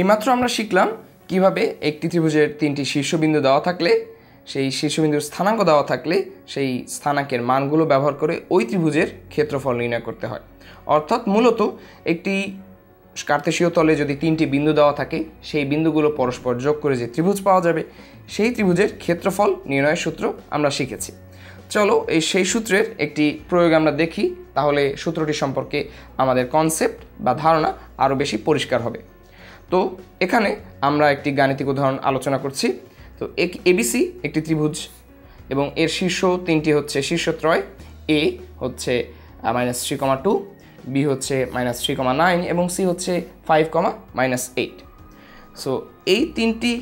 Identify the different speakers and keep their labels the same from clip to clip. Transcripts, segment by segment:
Speaker 1: এইমাত্র আমরা শিখলাম কীভাবে একটি ত্রিভুজের তিনটি শীর্ষবিন্দু দেওয়া থাকলে, সেই শীর্ষবিন্দুর স্থানাঙ্ক দেওয়া থাকলে সেই স্থানাঙ্কের মানগুলো ব্যবহার করে ওই ত্রিভুজের ক্ষেত্রফল নির্ণয় করতে হয়। অর্থাৎ মূলত একটি কার্তেশীয় তলে যদি তিনটি বিন্দু দেওয়া থাকে, সেই বিন্দুগুলো পরস্পর যোগ করে যে ত্রিভুজ পাওয়া যাবে, সেই ত্রিভুজের ক্ষেত্রফল নির্ণয়ের সূত্র আমরা শিখেছি। চলো এই সেই সূত্রের একটি প্রয়োগ আমরা দেখি, তাহলে সূত্রটি সম্পর্কে আমাদের কনসেপ্ট বা ধারণা আরও বেশি পরিষ্কার হবে। তো এখানে আমরা একটি গাণিতিক উদাহরণ আলোচনা করছি। তো এক এবিসি একটি ত্রিভুজ এবং এর শীর্ষ তিনটি হচ্ছে শীর্ষত্রয়, এ হচ্ছে minus three comma two B হচ্ছে মাইনাস থ্রি কমা নাইন এবং সি হচ্ছে five comma minus eight so এই তিনটি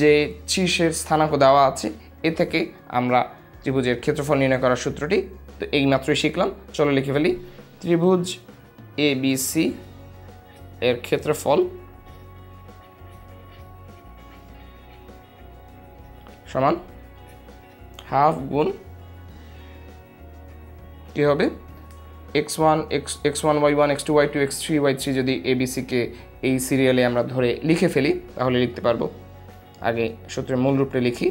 Speaker 1: যে শীর্ষের স্থানাঙ্ক দেওয়া আছে, এ থেকে আমরা ত্রিভুজের ক্ষেত্রফল নির্ণয় করার সূত্রটি তো এই মাত্রই শিখলাম। চলো লিখে ফেলি। ত্রিভুজ এ বি সি এর ক্ষেত্রফল সমান হাফ গুণ কী হবে? X one x x one y one x two y two x three y three যদি এবিসিকে এই সিরিয়ালে আমরা ধরে লিখে ফেলি, তাহলে লিখতে পারব। আগে সূত্রের মূল রূপে লিখি।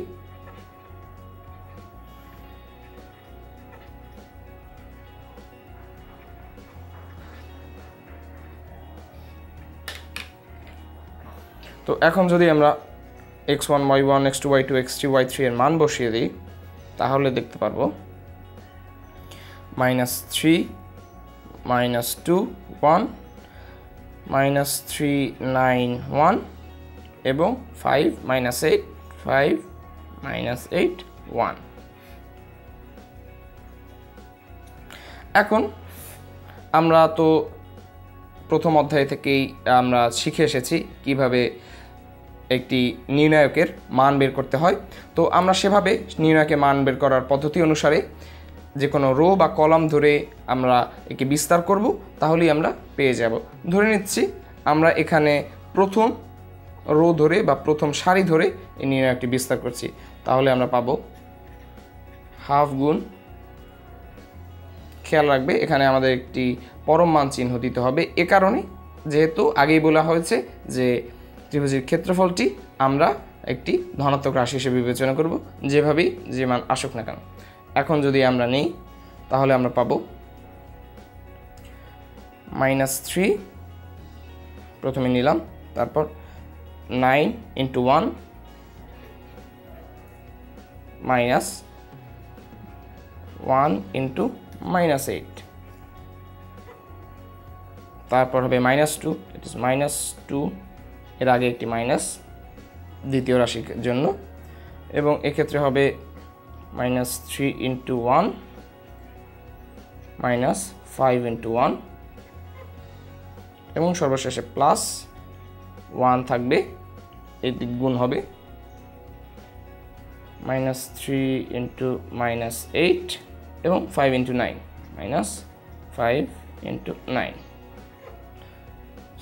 Speaker 1: তো এখন যদি আমরা x one, y one, x two, y two, x three, y three এর মান বসিয়ে দিই, তাহলে দেখতে পারব। Minus three, minus two, one, minus three, nine, one, এবং five, minus eight, five, minus eight, one. এখন আমরা তো প্রথম অধ্যায় থেকেই আমরা শিখে এসেছি কীভাবে একটি নির্ণায়কের মান বের করতে হয়। তো আমরা সেভাবে নির্ণায়কের মান বের করার পদ্ধতি অনুসারে যে কোনো রো বা কলাম ধরে আমরা একে বিস্তার করব, তাহলেই আমরা পেয়ে যাব। ধরে নিচ্ছি, আমরা এখানে প্রথম রো ধরে বা প্রথম সারি ধরে এই নির্ণায়কটি বিস্তার করছি। তাহলে আমরা পাবো হাফ গুণ, খেয়াল রাখবে, এখানে আমাদের একটি পরম মান চিহ্ন দিতে হবে। এ কারণে যেহেতু আগেই বলা হয়েছে যে ত্রিভুজের ক্ষেত্রফলটি আমরা একটি ধনাত্মক রাশি হিসেবে বিবেচনা করব যেভাবেই যে মান আসুক না কেন। এখন যদি আমরা নেই, তাহলে আমরা পাবো মাইনাস থ্রি প্রথমে নিলাম, তারপর nine into one minus one into minus eight তারপর হবে minus two it is minus two এর আগে একটি মাইনাস দ্বিতীয় রাশির জন্য। এবং এক্ষেত্রে হবে minus three into one minus five into one এবং সর্বশেষে প্লাস ওয়ান থাকবে এটি গুণ হবে minus three into minus eight এবং five into nine minus five into nine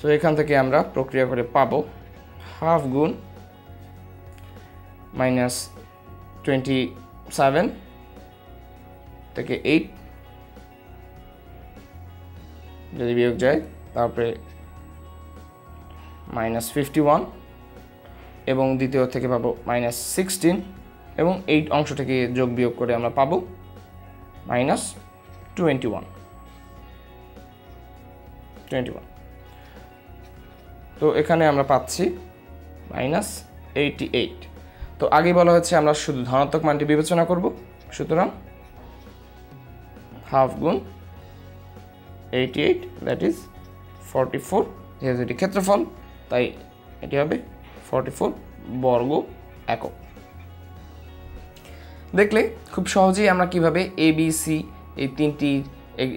Speaker 1: so এখান থেকে আমরা প্রক্রিয়া করে পাবো হাফ গুণ মাইনাস টোয়েন্টি সেভেন থেকে এইট যদি বিয়োগ যায়, তারপরে মাইনাস ফিফটি ওয়ান এবং দ্বিতীয় থেকে পাবো মাইনাস সিক্সটিন এবং এইট অংশ থেকে যোগ বিয়োগ করে আমরা পাবো minus twenty one twenty one তো এখানে আমরা পাচ্ছি মাইনাস এইটি এইট। তো আগে বলা হচ্ছে আমরা শুধু ধনাত্মক মানটি বিবেচনা করব। সুতরাং হাফ গুণ eighty eight that is forty four যেহেতু এটি ক্ষেত্রফল, তাই এটি হবে ফর্টি ফোর বর্গ একক। দেখলে খুব সহজেই আমরা কীভাবে এ বি সি এই তিনটি,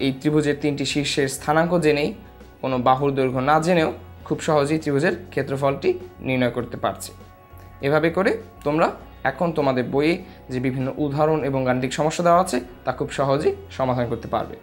Speaker 1: এই ত্রিভুজের তিনটি শীর্ষের স্থানাঙ্ক জেনেই কোনো বাহুর দৈর্ঘ্য না জেনেও খুব সহজেই ত্রিভুজের ক্ষেত্রফলটি নির্ণয় করতে পারছে। এভাবে করে তোমরা এখন তোমাদের বইয়ে যে বিভিন্ন উদাহরণ এবং গাণিতিক সমস্যা দেওয়া আছে, তা খুব সহজেই সমাধান করতে পারবে।